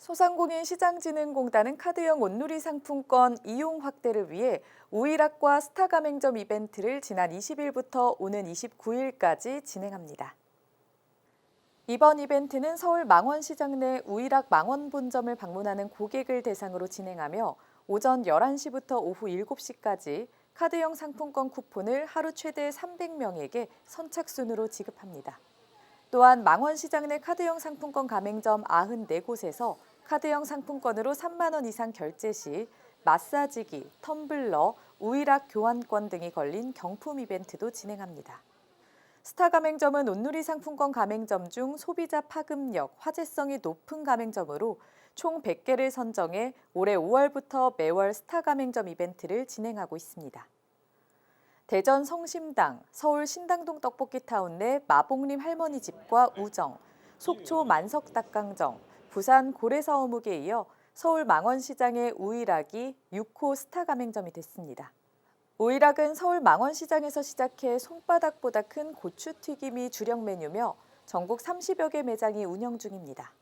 소상공인 시장진흥공단은 카드형 온누리 상품권 이용 확대를 위해 우일학과 스타 가맹점 이벤트를 지난 20일부터 오는 29일까지 진행합니다. 이번 이벤트는 서울 망원시장 내 우일학 망원 본점을 방문하는 고객을 대상으로 진행하며 오전 11시부터 오후 7시까지 카드형 상품권 쿠폰을 하루 최대 300명에게 선착순으로 지급합니다. 또한 망원시장 내 카드형 상품권 가맹점 94곳에서 카드형 상품권으로 3만 원 이상 결제 시 마사지기, 텀블러, 우일학 교환권 등이 걸린 경품 이벤트도 진행합니다. 스타 가맹점은 온누리 상품권 가맹점 중 소비자 파급력, 화제성이 높은 가맹점으로 총 100개를 선정해 올해 5월부터 매월 스타 가맹점 이벤트를 진행하고 있습니다. 대전 성심당, 서울 신당동 떡볶이타운 내 마봉림 할머니 집과 우정, 속초 만석 닭강정, 부산 고래사 어묵에 이어 서울 망원시장의 우일학이 6호 스타 가맹점이 됐습니다. 우일학은 서울 망원시장에서 시작해 손바닥보다 큰 고추튀김이 주력 메뉴며 전국 30여 개 매장이 운영 중입니다.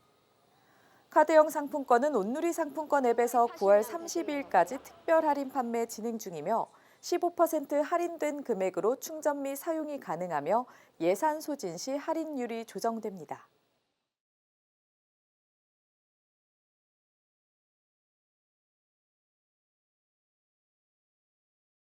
카드형 상품권은 온누리 상품권 앱에서 9월 30일까지 특별 할인 판매 진행 중이며 15% 할인된 금액으로 충전 및 사용이 가능하며 예산 소진 시 할인율이 조정됩니다.